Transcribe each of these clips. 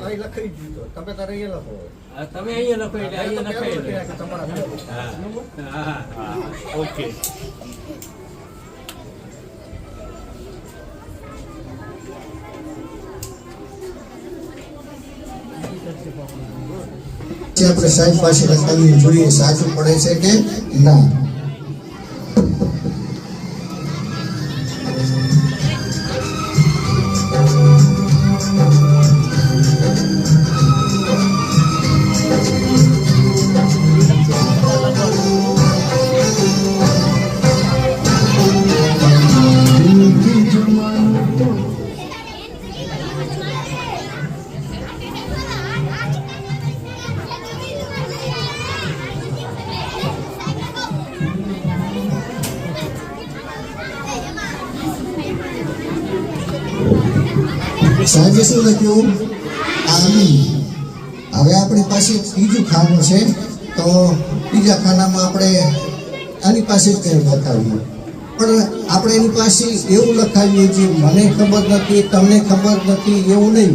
અહીં લખાઈ દીધો તમે તારે એ લખો હા, તમે અહીંયા લખો એટલે અહીંયા તો પેલું લખી લખાય નાખ્યું તમારા પેલું. હા હા હા ઓકે જે આપણે સાહેબ પાસે લખાવીએ જોઈએ સાચું પડે છે કે ના સાહેબે કેવું લખ્યું હવે આપણી પાસે ત્રીજું ખાનું છે. તો બીજા ખાનામાં આપણે આની પાસે જ કંઈ લખાવીએ પણ આપણે એની પાસે એવું લખાવીએ જે મને ખબર નથી, તમને ખબર નથી, એવું નહીં.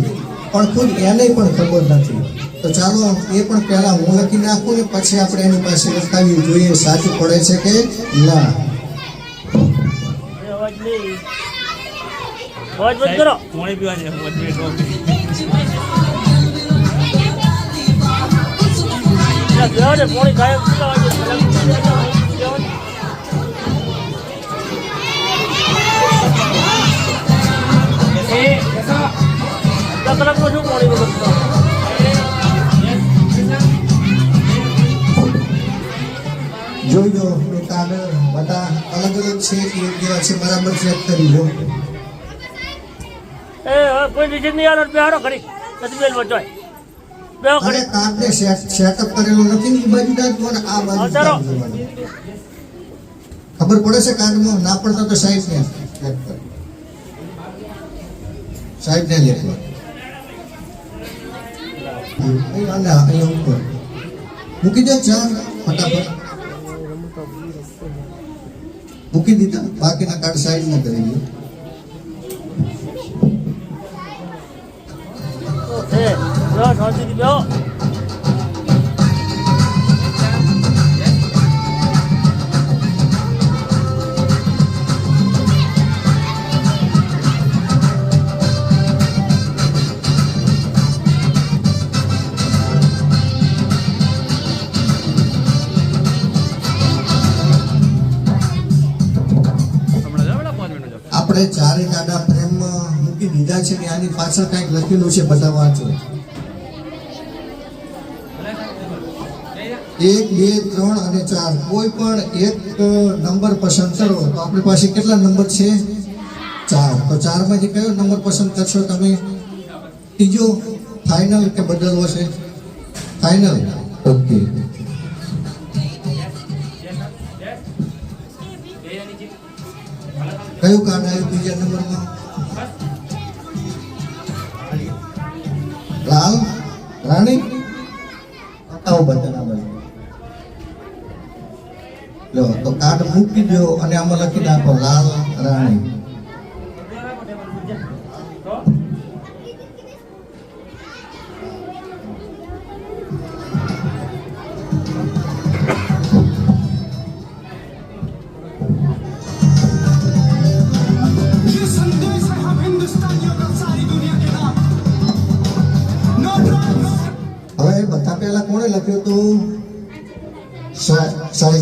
પણ ખુદ એને પણ ખબર નથી. તો ચાલો એ પણ પહેલાં હું લખી નાખું ને પછી આપણે એની પાસે લખાવી જોઈએ સાચું પડે છે કે ના. નહીં અવાજ કરો. પાણી પીવા છે મોજ ને પાણી ગાયબ અડધા કલાકમાં શું પાણી જોઈ લો કાગળ બધા અલગ અલગ છે કે એક જેવા છે બરાબર ચેક કરી લો એ કોઈ નીચે નહીં આવે બેહારો ખરી નથી બેલ વચવાય બેહો ખરી કાર્ડને સેટઅપ કરેલું નથી ને બાજુ નાખજો અને આ બાજુ અવતારો. ખબર પડે છે કાર્ડમાં ના પડતા તો સાહેબ ને સાહેબ ને લેખો અહીં આને અહીંયા ઉપર. મૂકી દે ચાર ફટાફટ. મૂકી દીધા. બાકીના કાર્ડ સાઈડમાં કરી દો એ બેહો શાંતિથી બેહો આપણે ચારે કાડા ફ્રેમમાં મૂકી દીધા છે ને આની પાછળ કંઈક લખેલું છે બધા વાંચો. એક, બે, ત્રણ અને ચાર. કોઈ પણ એક નંબર પસંદ કરો. તો આપણી પાસે કેટલા નંબર છે? ચાર. તો ચારમાંથી કયો નંબર પસંદ કરશો તમે? ત્રીજો ફાઇનલ કે બદલવો છે? ફાઇનલ ઓકે કયું કાર્ડ આવ્યું બીજા નંબરમાં? લાલ, રાણી બતાવો બધાના બાજુ લો તો કાર્ડ મૂકી દો અને આમાં લખી નાખો, લાલ રાણી.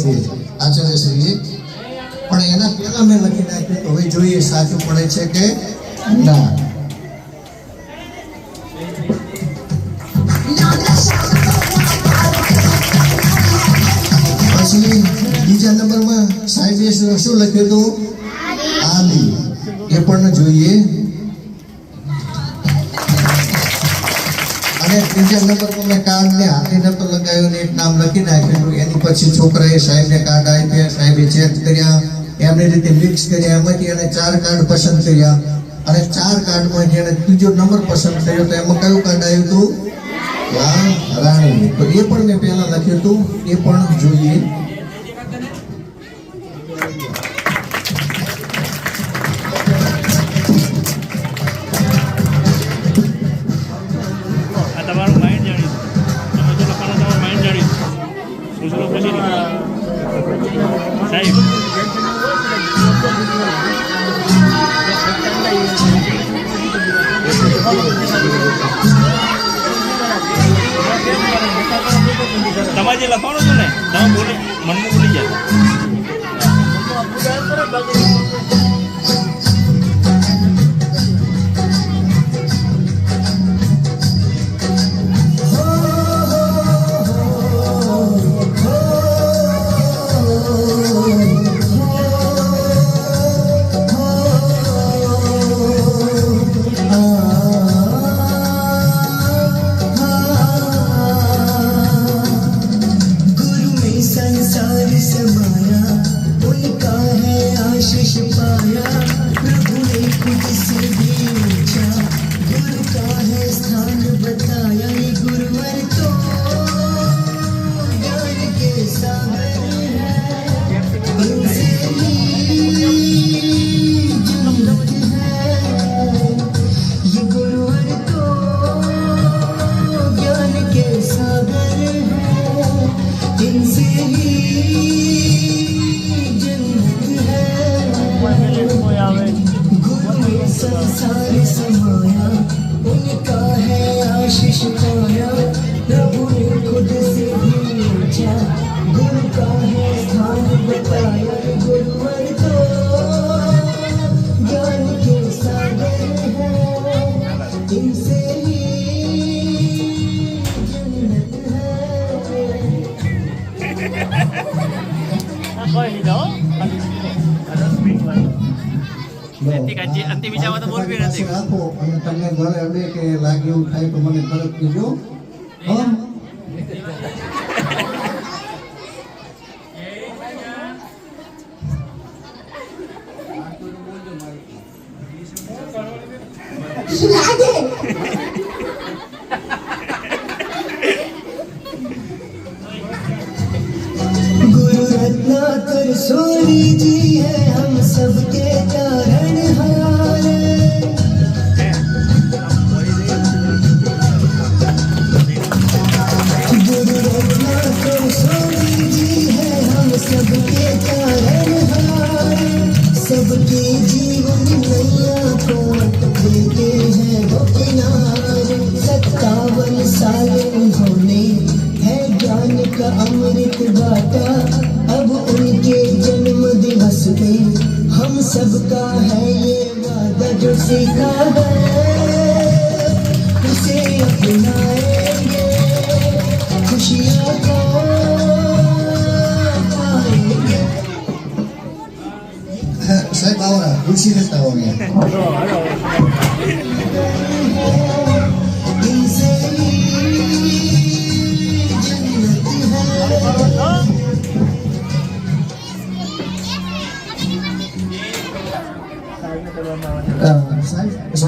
સાહેબે આચાર્યશ્રીએ પણ એના પહેલા મેં લખી નાખ્યું. હવે જોઈએ સાચું પડે છે કે ના. બીજા નંબરમાં સાહેબે શું લખ્યું હતું? આલી. એ પણ જોઈએ. અને ત્રીજા નંબર પર મેં કાર્ડને ને એક નામ લખી નાખ્યું. એની પછી છોકરાએ સાહેબને કાર્ડ આપ્યા. સાહેબે ચેક કર્યા. એમની રીતે મિક્સ કર્યા. એમાંથી એને ચાર કાર્ડ પસંદ કર્યા. અને ચાર કાર્ડમાંથી એને ત્રીજો નંબર પસંદ થયો તો એમાં કયું કાર્ડ આવ્યું હતું? રાણી. તો એ પણ મેં પહેલાં લખ્યું હતું. એ પણ જોઈએ. તમારે જે લખવાનું હતું ને તમે બોલે. है અંતિકાજી અંતિમ વિચારમાં તો બોલવી નથી આપો અને તમને ઘરે અડે કે લાગ્યું થાય તો મને તરત કહેજો Saya tahu lah, kursi saya tahu ya.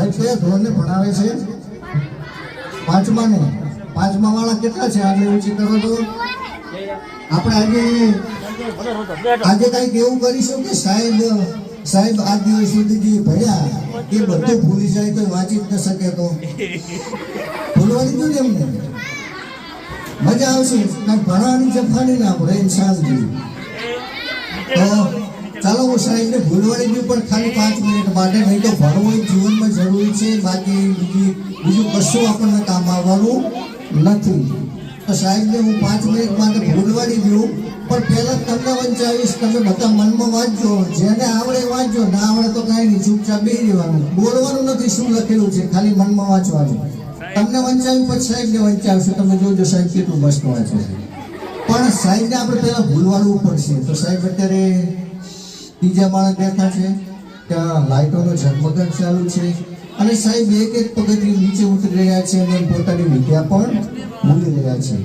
સાહેબ કયા ધોરણને ભણાવે છે. પાંચમાને પાંચમા વાળા કેટલા છે? આજે ઊંચી કરો તો આપણે આજે આજે કંઈક એવું કરીશું કે સાહેબ સાહેબ, આ દિવસ સુધી જે ભણ્યા એ બધું ભૂલી જાય તો વાંચી જ ન શકે તો. ભૂલવાની જોઈએ એમને મજા આવશે. ભણવાની જફાની ના પડે ઇન્સાન તો ચાલો હું સાહેબને ભૂલવાની દઉં પણ ખાલી પાંચ મિનિટ માટે, નહીં તો ભણવું જીવનમાં જરૂરી છે. બાકી બીજી, બીજું કશું આપણને કામ આવવાનું નથી. તો સાહેબને હું પાંચ મિનિટ માટે ભૂલવાડી દઉં, પણ પહેલાં તમને વંચાવીશ તમે બધા મનમાં વાંચજો. જેને આવડે વાંચજો. ના આવડે તો કાંઈ નહીં. ચૂપચાપ બે રહેવાનું. બોલવાનું નથી. શું લખેલું છે? ખાલી મનમાં વાંચવાનું. તમને વંચાવી પછી સાહેબને વંચાવશે તમે જોજો સાહેબ કેટલું મસ્ત વાંચે પણ સાહેબને આપણે પહેલાં ભૂલવાડવું પડશે. તો સાહેબ અત્યારે ત્રીજા માણસ બેઠા છે. ત્યાં લાઇટોનો ઝગમગન ચાલુ છે. અને સાહેબ એક એક પગથિયું નીચે ઉતરી રહ્યા છે અને પોતાની વિદ્યા પણ ભૂલી રહ્યા છે.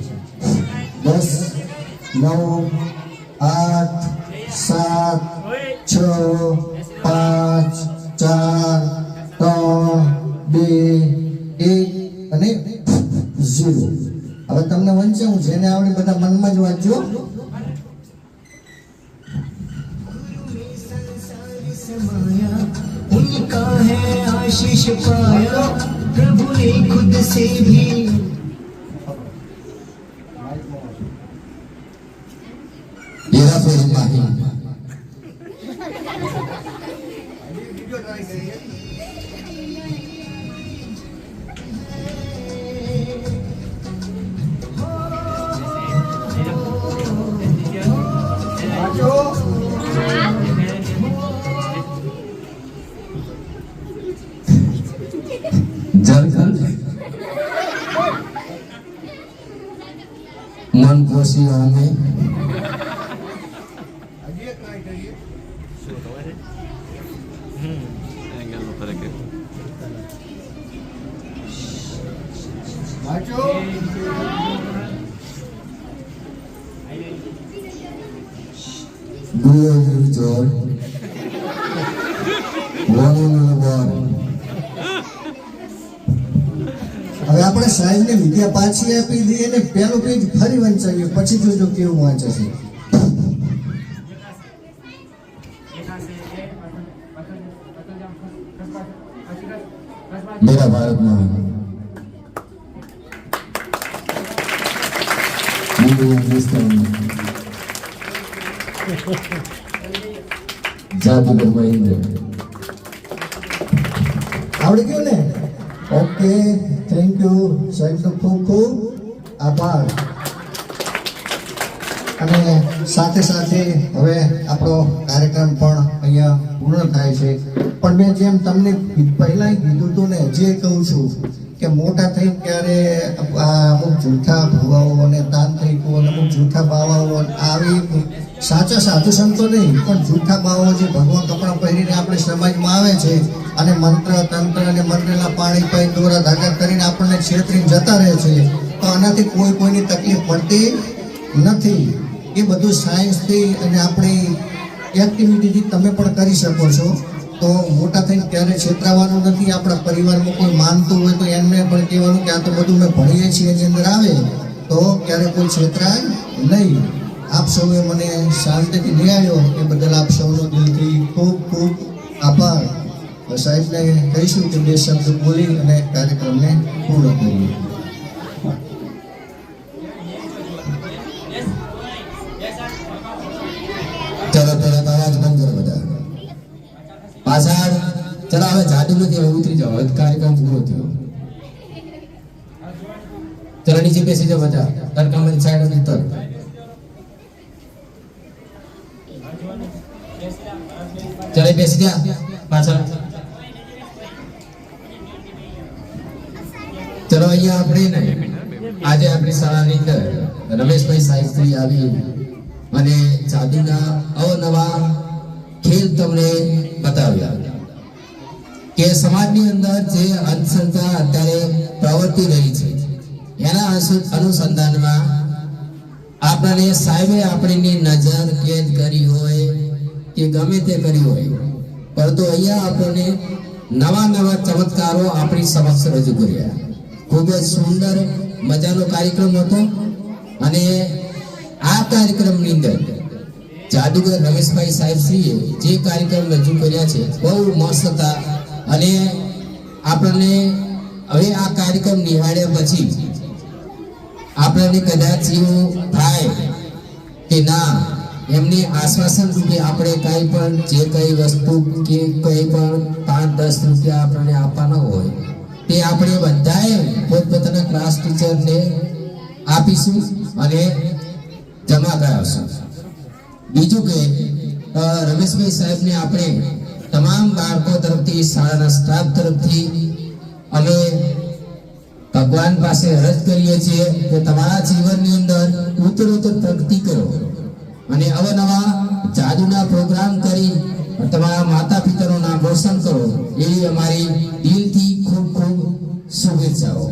દસ, નવ, આઠ, સાત, છ, પાંચ, ચાર, ત્રણ, બે, એક અને ઝીરો. હવે તમને વંચાવું જેને આવડે બધા મનમાં જ વાંચજો. समाया उनका है आशीष पाया प्रभु ने खुद से भी teacher, હવે આપણે સાહેબ ને વિદ્યા પાછી આપી દઈએ ને પહેલું પેજ ફરી વંચાવીએ પછી જોજો કેવું વાંચે છે. મેરા ભારતમાં. Muito. જાદુગર મહેન્દ્ર. આવડી ગયું ને? ઓકે થેન્ક યુ સાહેબનો ખૂબ ખૂબ આભાર. અને સાથે સાથે હવે આપણો કાર્યક્રમ પણ અહીંયા પૂર્ણ થાય છે. પણ મેં જેમ તમને પહેલાં કીધું હતું ને, જે કહું છું કે મોટા થઈ ત્યારે અમુક જૂઠા ભુવાઓ અને તાંત્રિકો અને અમુક જૂઠા બાવાઓ આવી સાચા સાધુ સંતો નહીં, પણ જૂઠા બાવાઓ જે ભગવાન કપડાં પહેરીને આપણે સમાજમાં આવે છે અને મંત્ર, તંત્ર અને મંત્રના પાણી પાઈ દોરા ધાગા કરીને આપણને છેતરીને જતા રહે છે, તો આનાથી કોઈ કોઈની તકલીફ પડતી નથી. એ બધું સાયન્સથી અને આપણી એક્ટિવિટીથી તમે પણ કરી શકો છો. તો મોટા થઈને ક્યારે છેતરાવાનું નથી, આપણા પરિવારમાં કોઈ માનતું હોય તો એમને પણ કહેવાનું કે આ તો બધું મેં ભણીએ છીએ, એની અંદર આવે. તો ક્યારે કોઈ છેતરાય નહીં. આપ સૌએ મને શાંતિથી નિહાળ્યો એ બદલ આપ સૌનો દિલથી ખૂબ ખૂબ આભાર. સાહેબને કહીશું કે બે શબ્દ બોલી અને કાર્યક્રમને પૂર્ણ કરીએ. ચલો પેલા અવાજ બંધ કરો બધા. હવે જાદુ નથી, હવે ઉતરી જાઓ. કાર્યક્રમ પૂરો થયો. ચલો, નીચે બેસી જાઓ બધા. તડકામાંથી સાઈડ ઉતર. ચલો બેસી જા પાછળ ચલો, અહીંયા આપણે ને આજે આપણી શાળાની અંદર રમેશભાઈ સાહિત્રી આવી અને જાદુના અવનવા ખેલ તમને બતાવ્યા. કે સમાજની અંદર જે અંધશ્રદ્ધા અત્યારે પ્રવર્તી રહી છે, એના અનુસંધાનમાં આપણને સાહેબે આપણીની નજર કેદ કરી હોય કે ગમે તે કરી હોય. પરંતુ અહીંયા આપણને નવા નવા ચમત્કારો આપણી સમક્ષ રજૂ કર્યા. ખૂબ જ સુંદર મજાનો કાર્યક્રમ હતો અને આ કાર્યક્રમની અંદર જાદુગર રમેશભાઈ સાહેબ શ્રીએ જે કાર્યક્રમ રજૂ કર્યા છે, બહુ મસ્ત હતા. અને આપણને હવે આ કાર્યક્રમ નિહાળ્યા પછી આપણને કદાચ એવું થાય કે ના એમની આશ્વાસન રૂપે આપણે કાંઈ પણ જે કઈ વસ્તુ કે કંઈ પણ પાંચ, દસ રૂપિયા આપણને આપવાના હોય, તે આપણે બધાએ પોતપોતાના ક્લાસ ટીચરને આપીશું અને જમા કરાવશું. બીજું કે રમેશભાઈ સાહેબને આપણે તમામ બાળકો તરફથી, શાળાના સ્ટાફ તરફથી અમે ભગવાન પાસે અરજ કરીએ છીએ કે તમારા જીવનની અંદર ઉત્તરોત્તર પ્રગતિ કરો. અને અવનવા જાદુના પ્રોગ્રામ કરી તમારા માતા પિતાનું નામ રોશન કરો. એવી અમારી દિલથી ખૂબ ખૂબ શુભેચ્છાઓ.